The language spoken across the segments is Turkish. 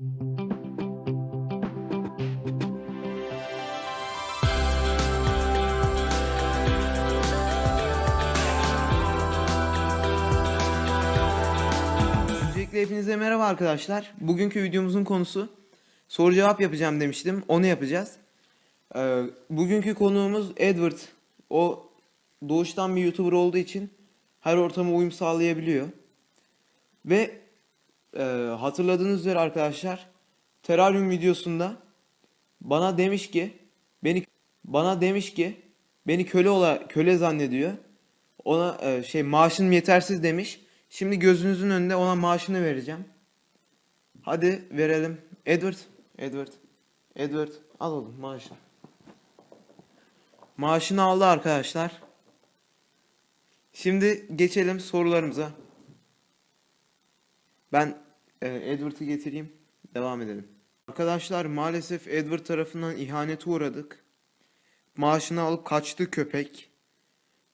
Öncelikle hepinize merhaba arkadaşlar. Bugünkü videomuzun konusu soru cevap yapacağım demiştim. Onu yapacağız. Ee, bugünkü konuğumuz Edward. O doğuştan bir YouTuber olduğu için her ortama uyum sağlayabiliyor. Ve e, hatırladığınız üzere arkadaşlar Terrarium videosunda bana demiş ki beni bana demiş ki beni köle ola köle zannediyor. Ona e, şey maaşım yetersiz demiş. Şimdi gözünüzün önünde ona maaşını vereceğim. Hadi verelim. Edward, Edward, Edward al oğlum maaşını. Maaşını aldı arkadaşlar. Şimdi geçelim sorularımıza. Ben Edward'ı getireyim. Devam edelim. Arkadaşlar maalesef Edward tarafından ihanete uğradık. Maaşını alıp kaçtı köpek.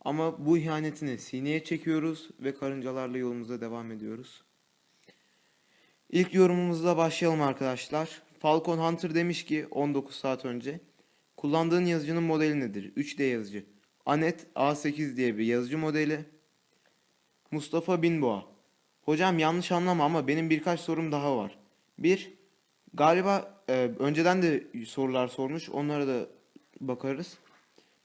Ama bu ihanetini sineye çekiyoruz ve karıncalarla yolumuza devam ediyoruz. İlk yorumumuzla başlayalım arkadaşlar. Falcon Hunter demiş ki 19 saat önce. Kullandığın yazıcının modeli nedir? 3D yazıcı. Anet A8 diye bir yazıcı modeli. Mustafa Binboğa. Hocam yanlış anlama ama benim birkaç sorum daha var. Bir, galiba e, önceden de sorular sormuş. Onlara da bakarız.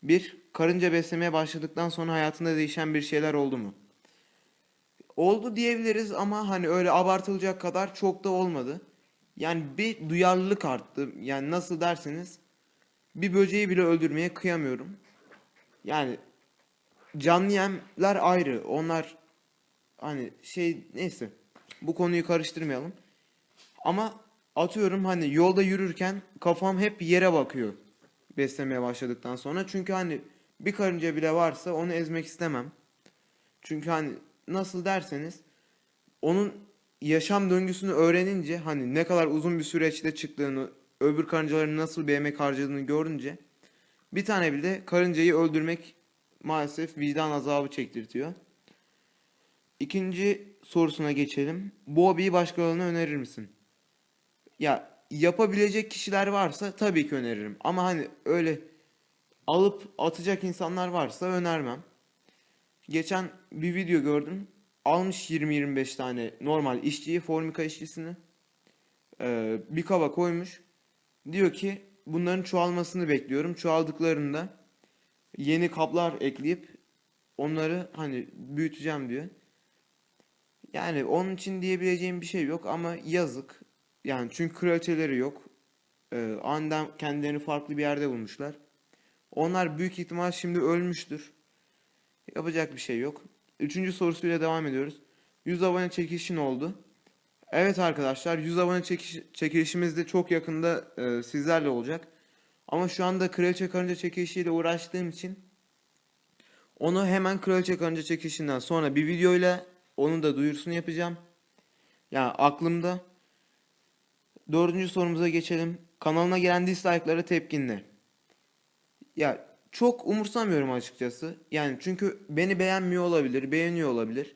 Bir, karınca beslemeye başladıktan sonra hayatında değişen bir şeyler oldu mu? Oldu diyebiliriz ama hani öyle abartılacak kadar çok da olmadı. Yani bir duyarlılık arttı. Yani nasıl derseniz bir böceği bile öldürmeye kıyamıyorum. Yani canlı yemler ayrı. Onlar hani şey neyse bu konuyu karıştırmayalım. Ama atıyorum hani yolda yürürken kafam hep yere bakıyor beslemeye başladıktan sonra. Çünkü hani bir karınca bile varsa onu ezmek istemem. Çünkü hani nasıl derseniz onun yaşam döngüsünü öğrenince hani ne kadar uzun bir süreçte çıktığını, öbür karıncaların nasıl bir emek harcadığını görünce bir tane bile karıncayı öldürmek maalesef vicdan azabı çektirtiyor. İkinci sorusuna geçelim. Bu hobiyi başkalarına önerir misin? Ya yapabilecek kişiler varsa tabii ki öneririm. Ama hani öyle alıp atacak insanlar varsa önermem. Geçen bir video gördüm. Almış 20-25 tane normal işçiyi, formika işçisini. Ee, bir kaba koymuş. Diyor ki bunların çoğalmasını bekliyorum. Çoğaldıklarında yeni kaplar ekleyip onları hani büyüteceğim diyor. Yani onun için diyebileceğim bir şey yok ama yazık. Yani çünkü kraliçeleri yok. Ee, aniden kendilerini farklı bir yerde bulmuşlar. Onlar büyük ihtimal şimdi ölmüştür. Yapacak bir şey yok. Üçüncü sorusuyla devam ediyoruz. 100 abone çekilişin oldu. Evet arkadaşlar 100 abone çekiş, çekilişimiz de çok yakında e, sizlerle olacak. Ama şu anda Kraliçe Karınca çekilişiyle uğraştığım için onu hemen Kraliçe Karınca çekilişinden sonra bir videoyla onun da duyurusunu yapacağım. Yani aklımda. Dördüncü sorumuza geçelim. Kanalına gelen dislike'lara tepkin ne? Ya çok umursamıyorum açıkçası. Yani çünkü beni beğenmiyor olabilir, beğeniyor olabilir.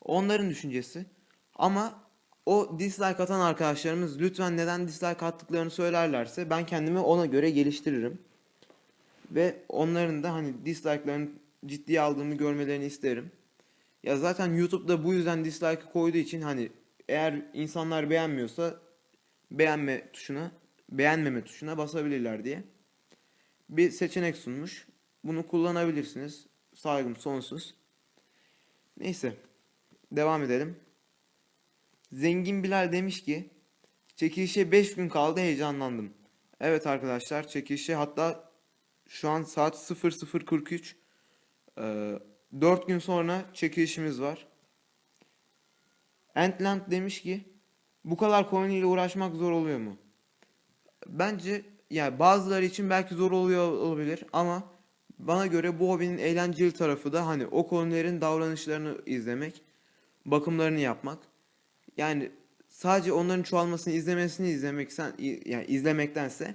Onların düşüncesi. Ama o dislike atan arkadaşlarımız lütfen neden dislike attıklarını söylerlerse ben kendimi ona göre geliştiririm. Ve onların da hani dislike'larını ciddiye aldığımı görmelerini isterim. Ya zaten YouTube'da bu yüzden dislike koyduğu için hani eğer insanlar beğenmiyorsa beğenme tuşuna, beğenmeme tuşuna basabilirler diye bir seçenek sunmuş. Bunu kullanabilirsiniz. Saygım sonsuz. Neyse. Devam edelim. Zengin Bilal demiş ki çekilişe 5 gün kaldı heyecanlandım. Evet arkadaşlar çekilişe hatta şu an saat 00.43 ee, 4 gün sonra çekilişimiz var. Antland demiş ki bu kadar coin ile uğraşmak zor oluyor mu? Bence yani bazıları için belki zor oluyor olabilir ama bana göre bu hobinin eğlenceli tarafı da hani o konuların davranışlarını izlemek, bakımlarını yapmak. Yani sadece onların çoğalmasını izlemesini izlemek sen yani izlemektense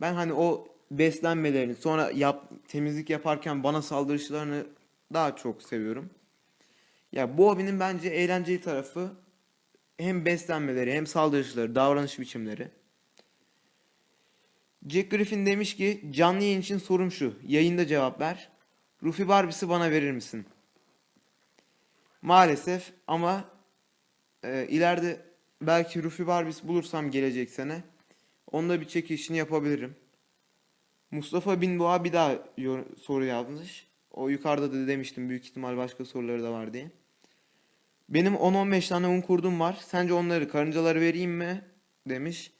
ben hani o beslenmelerini sonra yap, temizlik yaparken bana saldırışlarını daha çok seviyorum. Ya bu hobinin bence eğlenceli tarafı hem beslenmeleri hem saldırışları, davranış biçimleri. Jack Griffin demiş ki canlı yayın için sorum şu. Yayında cevap ver. Rufi Barbie'si bana verir misin? Maalesef ama e, ileride belki Rufi Barbie'si bulursam gelecek sene onda bir çekilişini yapabilirim. Mustafa Binboğa bir daha soru yazmış. O yukarıda da demiştim büyük ihtimal başka soruları da var diye. Benim 10-15 tane un kurdum var. Sence onları karıncalara vereyim mi? Demiş.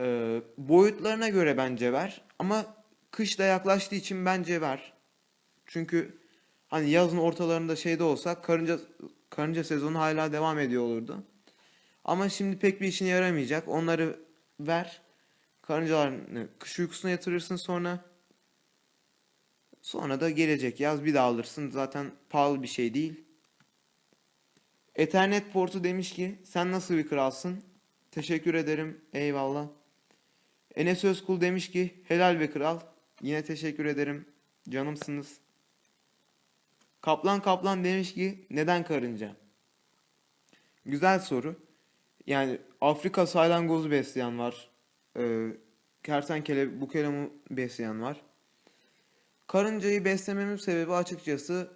Ee, boyutlarına göre bence ver. Ama kış da yaklaştığı için bence ver. Çünkü hani yazın ortalarında şeyde olsak karınca karınca sezonu hala devam ediyor olurdu. Ama şimdi pek bir işine yaramayacak. Onları ver. Karıncalarını kış uykusuna yatırırsın sonra. Sonra da gelecek yaz bir daha alırsın. Zaten pahalı bir şey değil. Ethernet portu demiş ki sen nasıl bir kralsın? Teşekkür ederim. Eyvallah. Enes Özkul demiş ki helal be kral. Yine teşekkür ederim. Canımsınız. Kaplan Kaplan demiş ki neden karınca? Güzel soru. Yani Afrika salyangozu besleyen var. Ee, kertenkele, bukelemu besleyen var. Karıncayı beslememin sebebi açıkçası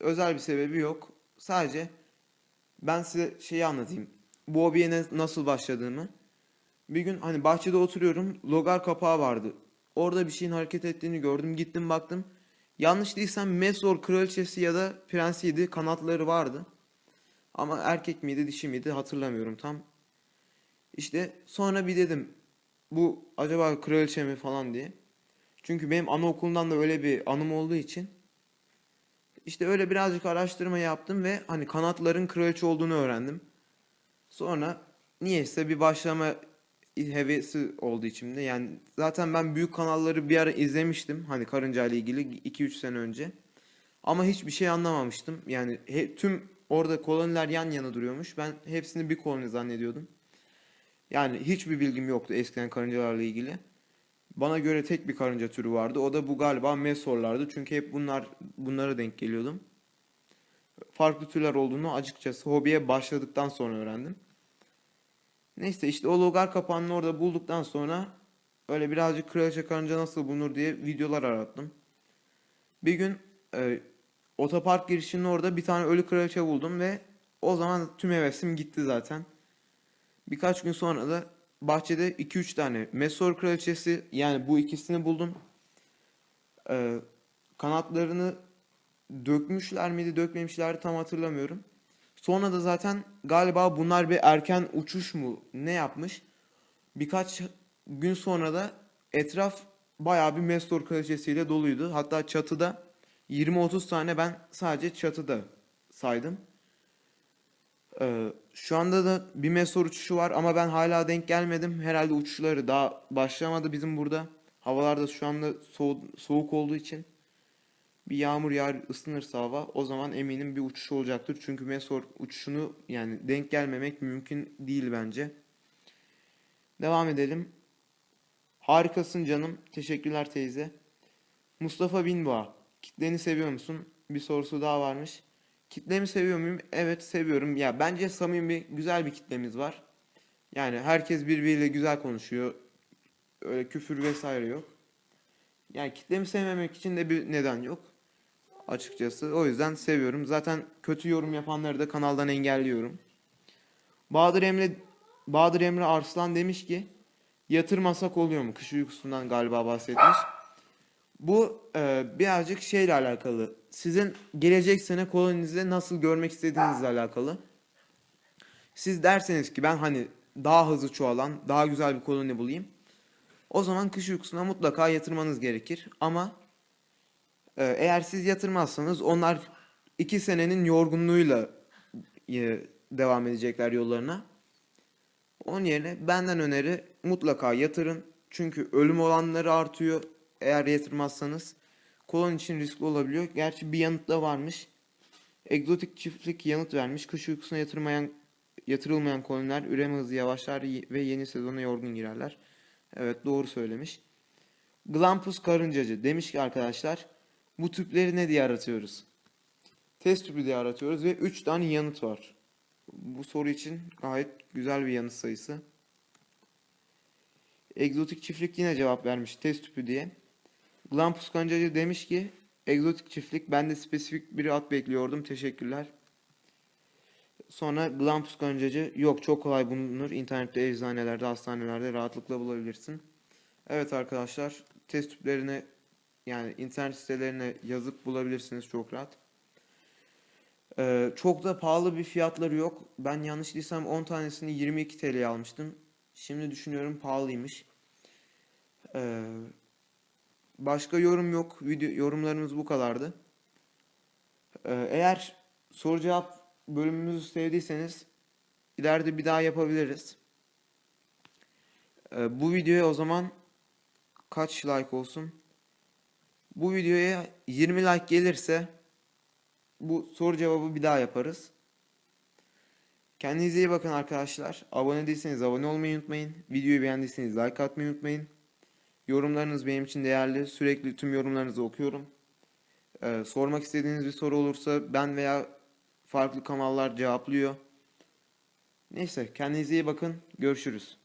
özel bir sebebi yok. Sadece ben size şeyi anlatayım. Bu hobiye nasıl başladığımı. Bir gün hani bahçede oturuyorum. Logar kapağı vardı. Orada bir şeyin hareket ettiğini gördüm. Gittim baktım. Yanlış değilsem Mesor kraliçesi ya da prensiydi. Kanatları vardı. Ama erkek miydi dişi miydi hatırlamıyorum tam. İşte sonra bir dedim. Bu acaba kraliçe mi falan diye. Çünkü benim anaokulundan da öyle bir anım olduğu için. İşte öyle birazcık araştırma yaptım ve hani kanatların kraliçe olduğunu öğrendim. Sonra niyeyse bir başlama hevesi oldu içimde. Yani zaten ben büyük kanalları bir ara izlemiştim. Hani karınca ile ilgili 2-3 sene önce. Ama hiçbir şey anlamamıştım. Yani he- tüm orada koloniler yan yana duruyormuş. Ben hepsini bir koloni zannediyordum. Yani hiçbir bilgim yoktu eskiden karıncalarla ilgili. Bana göre tek bir karınca türü vardı. O da bu galiba mesorlardı. Çünkü hep bunlar bunlara denk geliyordum. Farklı türler olduğunu açıkçası hobiye başladıktan sonra öğrendim. Neyse işte o logar kapağını orada bulduktan sonra öyle birazcık kraliçe karınca nasıl bulunur diye videolar arattım. Bir gün e, otopark girişinin orada bir tane ölü kraliçe buldum ve o zaman tüm hevesim gitti zaten. Birkaç gün sonra da bahçede 2-3 tane Mesor kraliçesi yani bu ikisini buldum. Ee, kanatlarını dökmüşler miydi dökmemişlerdi tam hatırlamıyorum. Sonra da zaten galiba bunlar bir erken uçuş mu ne yapmış. Birkaç gün sonra da etraf bayağı bir Mesor kraliçesiyle doluydu. Hatta çatıda 20-30 tane ben sadece çatıda saydım. Ee, şu anda da bir mesor uçuşu var ama ben hala denk gelmedim. Herhalde uçuşları daha başlamadı bizim burada. Havalar da şu anda soğuk, soğuk olduğu için. Bir yağmur yağar ısınırsa hava o zaman eminim bir uçuş olacaktır. Çünkü mesor uçuşunu yani denk gelmemek mümkün değil bence. Devam edelim. Harikasın canım. Teşekkürler teyze. Mustafa Binboğa. Kitleni seviyor musun? Bir sorusu daha varmış. Kitlemi seviyor muyum? Evet seviyorum. Ya bence samimi, güzel bir kitlemiz var. Yani herkes birbiriyle güzel konuşuyor. Öyle küfür vesaire yok. Yani kitlemi sevmemek için de bir neden yok. Açıkçası. O yüzden seviyorum. Zaten kötü yorum yapanları da kanaldan engelliyorum. Bahadır Emre Bahadır Emre Arslan demiş ki yatırmasak oluyor mu? Kış uykusundan galiba bahsetmiş. Bu e, birazcık şeyle alakalı. Sizin gelecek sene koloninizi nasıl görmek istediğinizle alakalı. Siz derseniz ki ben hani daha hızlı çoğalan, daha güzel bir koloni bulayım. O zaman kış uykusuna mutlaka yatırmanız gerekir. Ama e, eğer siz yatırmazsanız onlar iki senenin yorgunluğuyla e, devam edecekler yollarına. Onun yerine benden öneri mutlaka yatırın. Çünkü ölüm olanları artıyor eğer yatırmazsanız. Kolon için riskli olabiliyor. Gerçi bir yanıt da varmış. Egzotik çiftlik yanıt vermiş. Kış uykusuna yatırmayan, yatırılmayan koloniler üreme hızı yavaşlar ve yeni sezona yorgun girerler. Evet doğru söylemiş. Glampus karıncacı demiş ki arkadaşlar bu tüpleri ne diye aratıyoruz? Test tüpü diye aratıyoruz ve 3 tane yanıt var. Bu soru için gayet güzel bir yanıt sayısı. Egzotik çiftlik yine cevap vermiş test tüpü diye. Glampus Kancacı demiş ki egzotik çiftlik ben de spesifik bir at bekliyordum teşekkürler. Sonra Glampus Kancacı yok çok kolay bulunur internette eczanelerde hastanelerde rahatlıkla bulabilirsin. Evet arkadaşlar test tüplerini yani internet sitelerine yazıp bulabilirsiniz çok rahat. Ee, çok da pahalı bir fiyatları yok. Ben yanlış değilsem 10 tanesini 22 TL'ye almıştım. Şimdi düşünüyorum pahalıymış. Ee, başka yorum yok. Video yorumlarımız bu kadardı. Ee, eğer soru cevap bölümümüzü sevdiyseniz ileride bir daha yapabiliriz. Ee, bu videoya o zaman kaç like olsun? Bu videoya 20 like gelirse bu soru cevabı bir daha yaparız. Kendinize iyi bakın arkadaşlar. Abone değilseniz abone olmayı unutmayın. Videoyu beğendiyseniz like atmayı unutmayın. Yorumlarınız benim için değerli. Sürekli tüm yorumlarınızı okuyorum. Ee, sormak istediğiniz bir soru olursa ben veya farklı kanallar cevaplıyor. Neyse kendinize iyi bakın. Görüşürüz.